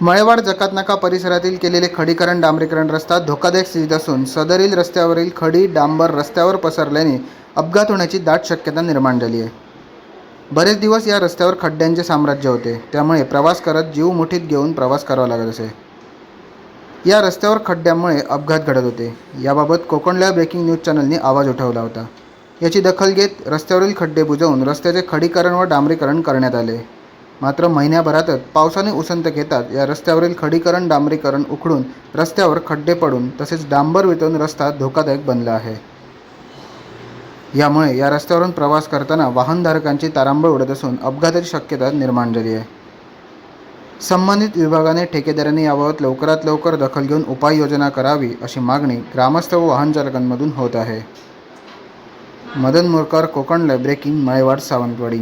मळेवाड जकातनाका परिसरातील केलेले खडीकरण डांबरीकरण रस्ता धोकादायक स्थितीत असून सदरील रस्त्यावरील खडी डांबर रस्त्यावर पसरल्याने अपघात होण्याची दाट शक्यता निर्माण झाली आहे. बरेच दिवस या रस्त्यावर खड्ड्यांचे साम्राज्य होते. त्यामुळे प्रवास करत जीव मुठीत घेऊन प्रवास करावा लागत असे. या रस्त्यावर खड्ड्यामुळे अपघात घडत होते. याबाबत कोकणल्या ब्रेकिंग न्यूज चॅनलने आवाज उठवला होता. याची दखल घेत रस्त्यावरील खड्डे बुजवून रस्त्याचे खडीकरण व डांबरीकरण करण्यात आले. मात्र महिन्याभरातच पावसाने उसंत घेतात. या रस्त्यावरील खडीकरण डांबरीकरण उखडून रस्त्यावर खड्डे पडून तसेच डांबर वितळून रस्ता धोकादायक बनला आहे. यामुळे या रस्त्यावरून प्रवास करताना वाहनधारकांची तारांबळ उडत असून अपघाताची शक्यता निर्माण झाली आहे. संबंधित विभागाने ठेकेदारांनी याबाबत लवकरात लवकर दखल घेऊन उपाययोजना करावी अशी मागणी ग्रामस्थ व वाहनचालकांमधून होत आहे. मदन मोरकर कोकण ब्रेकिंग मळेवाड सावंतवाडी.